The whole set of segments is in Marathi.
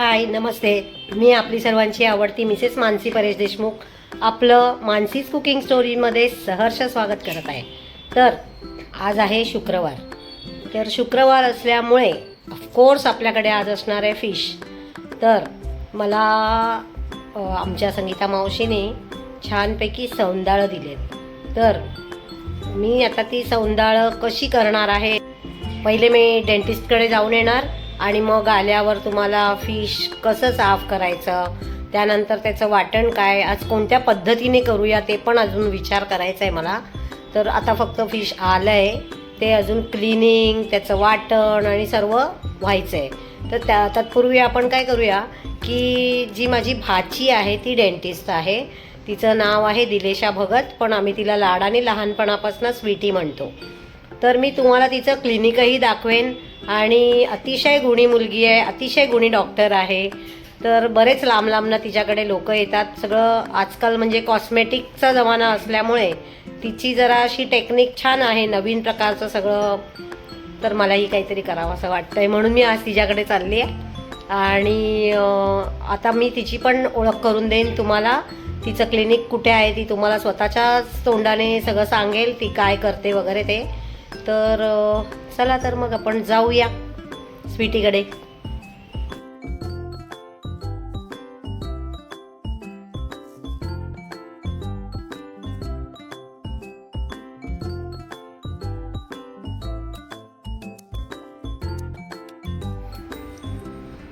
हाय नमस्ते. मी आपली सर्वांची आवडती मिसेस मानसी परेश देशमुख. आपलं मानसीज कुकिंग स्टोरीमध्ये सहर्ष स्वागत करत आहे. तर आज आहे शुक्रवार. तर शुक्रवार असल्यामुळे ऑफकोर्स आपल्याकडे आज असणार आहे फिश तर मला आमच्या संगीता मावशीने छानपैकी सौंदाळं दिलेत. तर मी आता ती सौंदाळं कशी करणार आहे? पहिले मी डेंटिस्टकडे जाऊन येणार. आणि मग आल्यावर तुम्हाला फिश कसं साफ करायचं? त्यानंतर त्याचं वाटण काय? आज कोणत्या पद्धतीने करूया ते पण अजून विचार करायचा आहे मला. तर आता फक्त फिश आलं आहे ते अजून क्लिनिंग त्याचं वाटण आणि सर्व व्हायचं आहे तर त्या तत्पूर्वी आपण काय करूया की जी माझी भाची आहे ती डेंटिस्ट आहे. तिचं नाव आहे दिलेशा भगत पण आम्ही तिला लाडाने लहानपणापासून स्वीटी म्हणतो. तर मी तुम्हाला तिचं क्लिनिकही दाखवेन. आणि अतिशय गुणी मुलगी आहे अतिशय गुणी डॉक्टर आहे. तर बरेच लांब लांबनं तिच्याकडे लोक येतात. सगळं आजकाल म्हणजे कॉस्मेटिकचा जमाना असल्यामुळे तिची जरा अशी टेक्निक छान आहे नवीन प्रकारचं सगळं. तर मलाही काहीतरी करावं असं वाटतंय. म्हणून मी आज तिच्याकडे चालली आहे. आणि आता मी तिची पण ओळख करून देईन तुम्हाला. तिचं क्लिनिक कुठे आहे ती तुम्हाला स्वतःच्याच तोंडाने सगळं सांगेल ती काय करते वगैरे ते. तर चला तर मग आपण जाऊया स्वीटीकडे.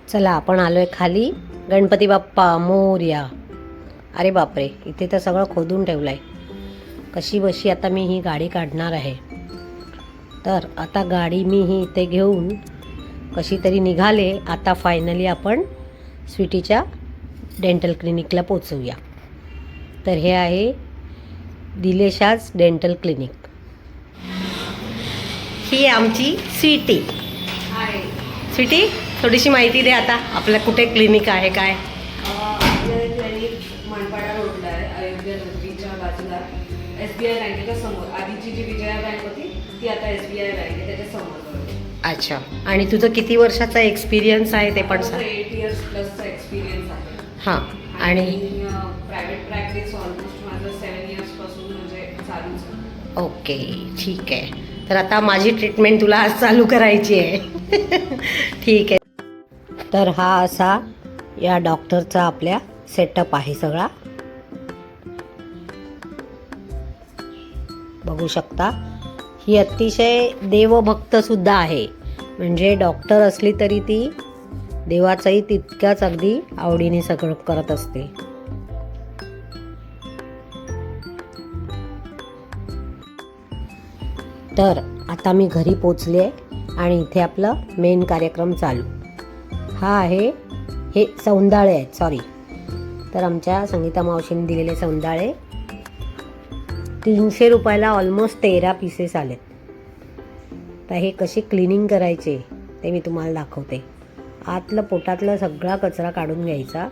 चला आपण आलोय खाली. गणपती बाप्पा मोर्या. अरे बापरे इथे तर सगळं खोदून ठेवलं आहे कशी बशी आता मी ही गाडी काढणार आहे. तर आता गाडी मी ही इथे घेऊन कशी तरी निघाले आता फायनली आपण स्वीटीच्या डेंटल क्लिनिकला पोचवूया. तर हे आहे दिलेशाज डेंटल क्लिनिक ही आमची स्वीटी. स्वीटी थोडीशी माहिती दे आता आपलं कुठे क्लिनिक आहे काय? मानपाडा रोडला आहे अयोध्या नगरीच्या बाजूला. एस बी आय बँकेच्या समोर आधीची जी विजया बँक ती आता एस बी आय बँक आहे त्याच्यासमोर अच्छा. आणि तुझं किती वर्षाचा एक्सपिरियन्स आहे ते पण सांग. एट इयर्स प्लसचा एक्सपिरियन्स आहे. हां आणि? प्रायव्हेट प्रॅक्टिस ऑलमोस्ट माझं सेवन इयर्सपासून म्हणजे चालूच. ओके ठीक आहे. तर आता माझी ट्रीटमेंट तुला आज चालू करायची आहे. ठीक आहे. तर हा असा या डॉक्टरचा आपल्या सेटअप आहे सगळा. बघू शकता. ही अतिशय देवभक्त सुद्धा आहे. म्हणजे डॉक्टर असली तरी ती देवाचंही तितक्याच अगदी आवडीने सगळं करत असते. तर आता मी घरी पोचले आणि इथे आपलं मेन कार्यक्रम चालू. हा आहे हे सौंदाळे आहेत सॉरी तर आमच्या संगीता मावशीने दिलेले सौंदाळे तीनशे रुपयाला ऑलमोस्ट तेरा पीसेस आलेत. तर हे कशी क्लिनिंग करायचे ते मी तुम्हाला दाखवते. आतलं पोटातला सगळा कचरा काढून घ्यायचा.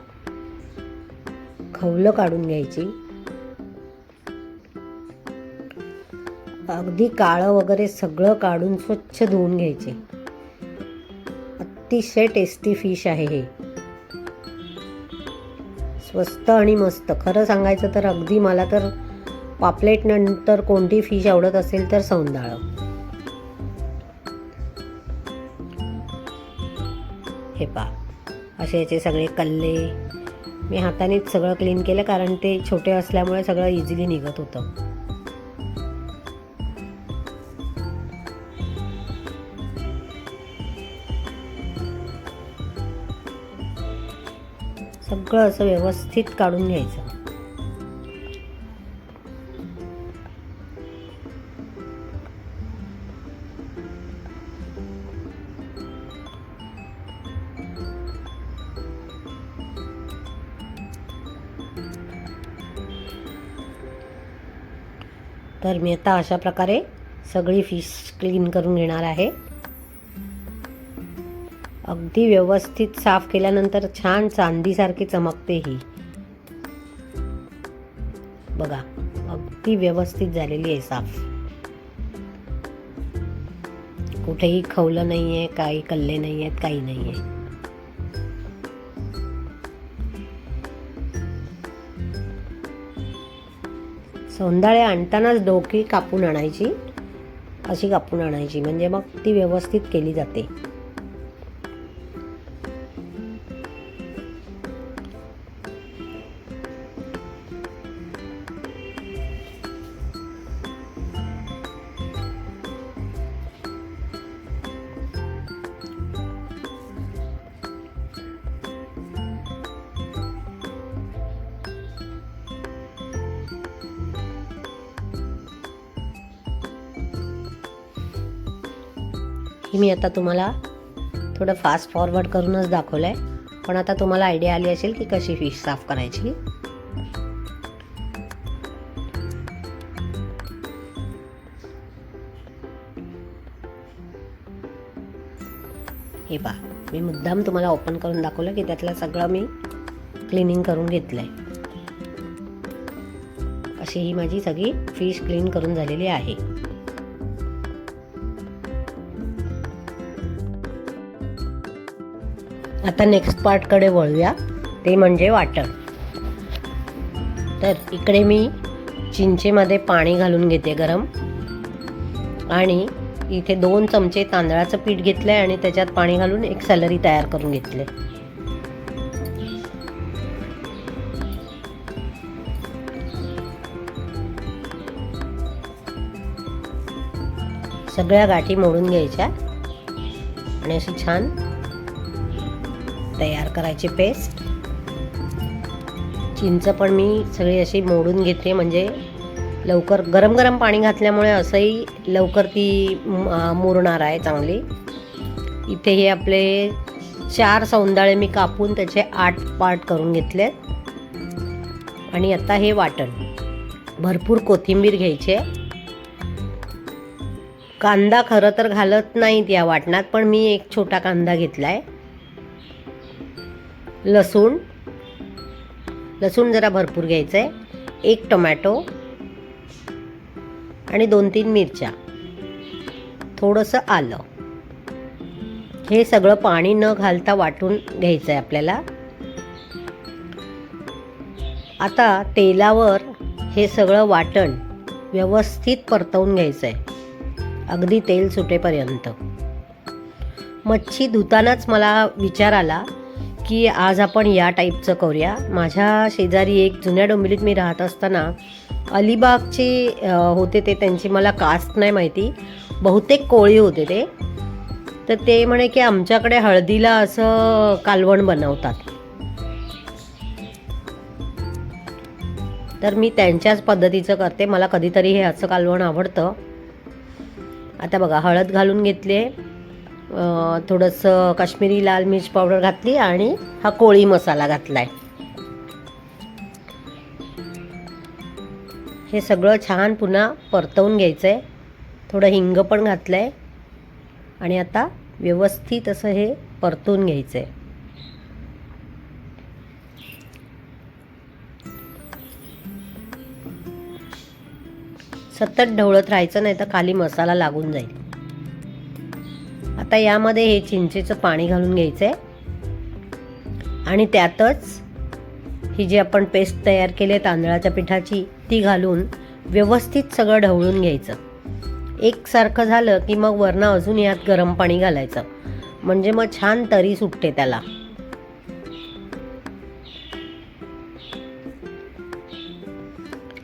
खवलं काढून घ्यायची. अगदी काळं वगैरे सगळं काढून स्वच्छ धुवून घ्यायचे. अतिशय टेस्टी फिश आहे हे. स्वस्त आणि मस्त. खरं सांगायचं तर अगदी मला तर पापलेट नंतर कोणती फिश आवडत असेल तर सौंदाळ. हे पा असे याचे सगळे कल्ले. मी हातानेच सगळं क्लीन केलं कारण ते छोटे असल्यामुळे सगळं इझिली निघत होतं. सगळं असं व्यवस्थित काढून घ्यायचं. तर मी आता अशा प्रकारे सगळी फिश क्लीन करून घेणार आहे. अगदी व्यवस्थित साफ केल्यानंतर छान चांदीसारखी चमकते ही. बघा अगदी व्यवस्थित झालेली आहे साफ. कुठेही खवलं नाही आहे काही कल्ले नाही आहेत काही नाही आहे सौंदाळे आणतानाच डोकी कापून आणायची? अशी कापून आणायची. म्हणजे मग ती व्यवस्थित केली जाते. ही मी आता तुम्हाला थोडं फास्ट फॉरवर्ड करूनच दाखवलं आहे पण आता तुम्हाला आयडिया आली असेल की कशी फिश साफ करायची. हे पहा मी मुद्दाम तुम्हाला ओपन करून दाखवलं की त्यातलं सगळं मी क्लिनिंग करून घेतलं आहे अशी ही माझी सगळी फिश क्लीन करून झालेली आहे. आता नेक्स्ट पार्टकडे वळूया. ते म्हणजे वाटण. तर इकडे मी चिंचेमध्ये पाणी घालून घेते गरम. आणि इथे दोन चमचे तांदळाचं पीठ घेतलं आहे आणि त्याच्यात पाणी घालून एक सॅलरी तयार करून घेतले. सगळ्या गाठी मोडून घ्यायच्या. आणि अशी छान तयार करायची पेस्ट. चिंच पण मी सगळी अशी मोडून घेते म्हणजे लवकर गरम गरम पाणी घातल्यामुळे असंही लवकर ती मुरणार आहे चांगली. इथे हे आपले चार सौंदाळे मी कापून त्याचे आठ पार्ट करून घेतले आणि आता हे वाटण. भरपूर कोथिंबीर घ्यायचे कांदा खरं तर घालत नाहीत या वाटणात पण मी एक छोटा कांदा घेतला आहे लसूण. लसूण जरा भरपूर घ्यायचं आहे एक टोमॅटो. आणि दोन तीन मिरच्या. थोडंसं आलं. हे सगळं पाणी न घालता वाटून घ्यायचं आहे आपल्याला. आता तेलावर हे सगळं वाटण व्यवस्थित परतवून घ्यायचं आहे अगदी तेल सुटेपर्यंत. मच्छी धुतानाच मला विचार आला की आज आपण या टाईपचं करूया. माझ्या शेजारी एक जुन्या डोंबिवलीत मी राहत असताना अलिबागचे होते ते त्यांची मला कास्ट नाही माहिती. बहुतेक कोळी होते ते. तर ते म्हणे की आमच्याकडे हळदीला असं कालवण बनवतात. तर मी त्यांच्याच पद्धतीचं करते. मला कधीतरी हे असं कालवण आवडतं. आता बघा हळद घालून घेतले. थोडंसं काश्मीरी लाल मिर्च पावडर घातली आणि हा कोळी मसाला घातला आहे हे सगळं छान पुन्हा परतवून घ्यायचं आहे थोडं हिंग पण घातलं आहे आणि आता व्यवस्थित असं हे परतून घ्यायचं आहे सतत ढवळत राहायचं नाही तर खाली मसाला लागून जाईल. आता यामध्ये हे चिंचेचं पाणी घालून घ्यायचं आहे आणि त्यातच ही जी आपण पेस्ट तयार केली आहे तांदळाच्या पिठाची ती घालून व्यवस्थित सगळं ढवळून घ्यायचं. एकसारखं झालं की मग वरनं अजून यात गरम पाणी घालायचं. म्हणजे मग छान तरी सुटते त्याला.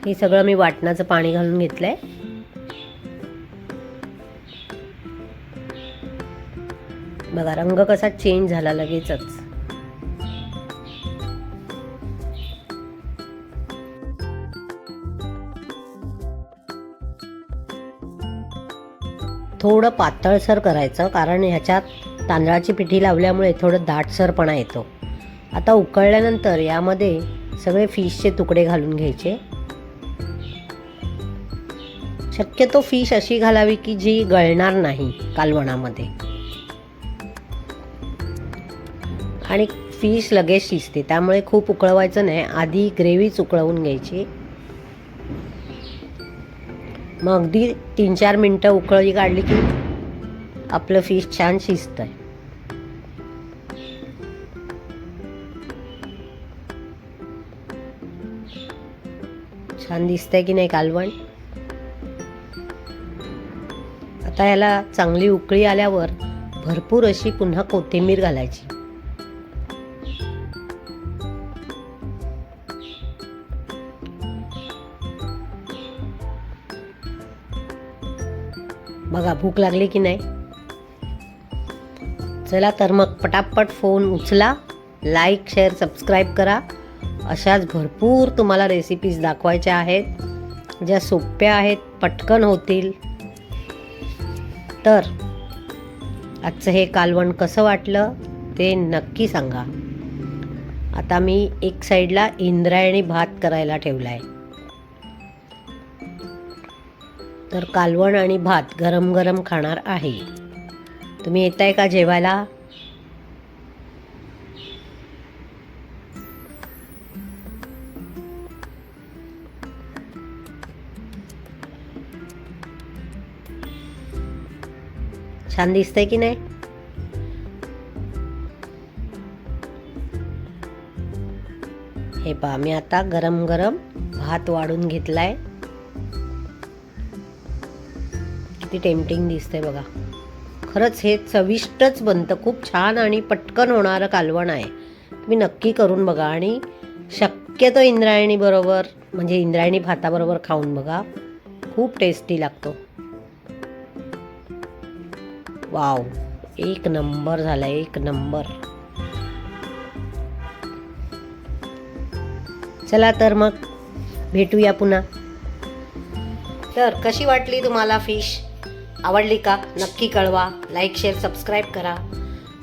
हे सगळं मी वाटणाचं पाणी घालून घेतलं आहे बघा रंग कसा चेंज झाला लगेचच. थोडं पातळसर करायचं कारण ह्याच्यात तांदळाची पिठी लावल्यामुळे थोडं दाटसरपणा येतो. आता उकळल्यानंतर यामध्ये सगळे फिशचे तुकडे घालून घ्यायचे. शक्यतो फिश अशी घालावी की जी गळणार नाही कालवणामध्ये. आणि फिश लगेच शिजते. त्यामुळे खूप उकळवायचं नाही. आधी ग्रेव्हीच उकळवून घ्यायची. मग अगदी तीन चार मिनटं उकळी काढली की आपलं फिश छान शिजतं छान दिसतंय की नाही कालवण? आता याला चांगली उकळी आल्यावर भरपूर अशी पुन्हा कोथिंबीर घालायची. बघा भूक लागली की नाही? चला तर मग पटापट फोन उचला लाईक शेअर सबस्क्राईब करा. अशाच भरपूर तुम्हाला रेसिपीज दाखवायच्या आहेत ज्या सोप्या आहेत पटकन होतील. तर आजचं हे कालवण कसं वाटलं ते नक्की सांगा. आता मी एक साईडला इंद्रायणी भात करायला ठेवला आहे तर कालवण आणि भात गरम गरम खाणार आहे. तुम्ही येताय का जेवायला? छान दिसतंय की नाही? हे पहा मी आता गरम गरम भात वाढून घेतलाय. किती टेम्पटिंग दिसते बघा. खरंच हे चविष्टच बनतं. खूप छान आणि पटकन होणारं कालवण आहे. तुम्ही नक्की करून बघा आणि शक्यतो इंद्रायणीबरोबर म्हणजे इंद्रायणी भाताबरोबर खाऊन बघा. खूप टेस्टी लागतो. वाव एक नंबर झाला एक नंबर. चला तर मग भेटूया पुन्हा. तर कशी वाटली तुम्हाला फिश आवडली का नक्की कळवा. लाईक शेअर सबस्क्राईब करा.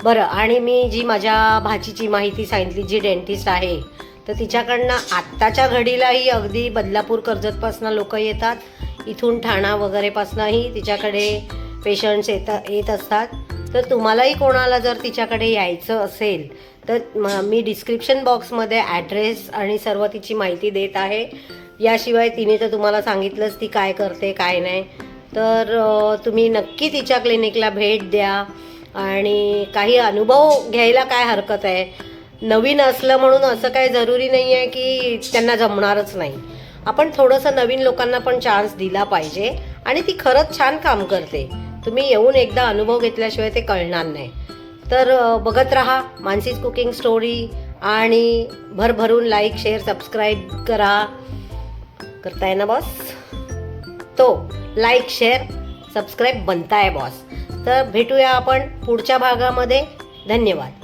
बरं आणि मी जी माझ्या भाचीची माहिती सांगितली जी डेंटिस्ट आहे तर तिच्याकडनं आत्ताच्या घडीलाही अगदी बदलापूर कर्जतपासनं लोक येतात. इथून ठाणा वगैरेपासनंही तिच्याकडे पेशंट्स येत येत असतात. तर तुम्हालाही कोणाला जर तिच्याकडे यायचं असेल तर मी डिस्क्रिप्शन बॉक्समध्ये ॲड्रेस आणि सर्व तिची माहिती देत आहे. याशिवाय तिने तर तुम्हाला सांगितलंच ती काय करते काय नाही. तर तुम्ही नक्की तिच्या क्लिनिकला भेट द्या. आणि काही अनुभव घ्यायला काय हरकत आहे? नवीन असलं म्हणून असं काही जरुरी नाही आहे की त्यांना जमणारच नाही. आपण थोडंसं नवीन लोकांना पण चान्स दिला पाहिजे आणि ती खरंच छान काम करते. तुम्ही येऊन एकदा अनुभव घेतल्याशिवाय ते कळणार नाही. तर बघत राहा मानसीज कुकिंग स्टोरी आणि भरभरून लाईक शेअर सबस्क्राईब करा. करताय ना बस तो. लाईक शेअर सबस्क्राईब बनताय बॉस. तर भेटूया आपण पुढच्या भागामध्ये. धन्यवाद.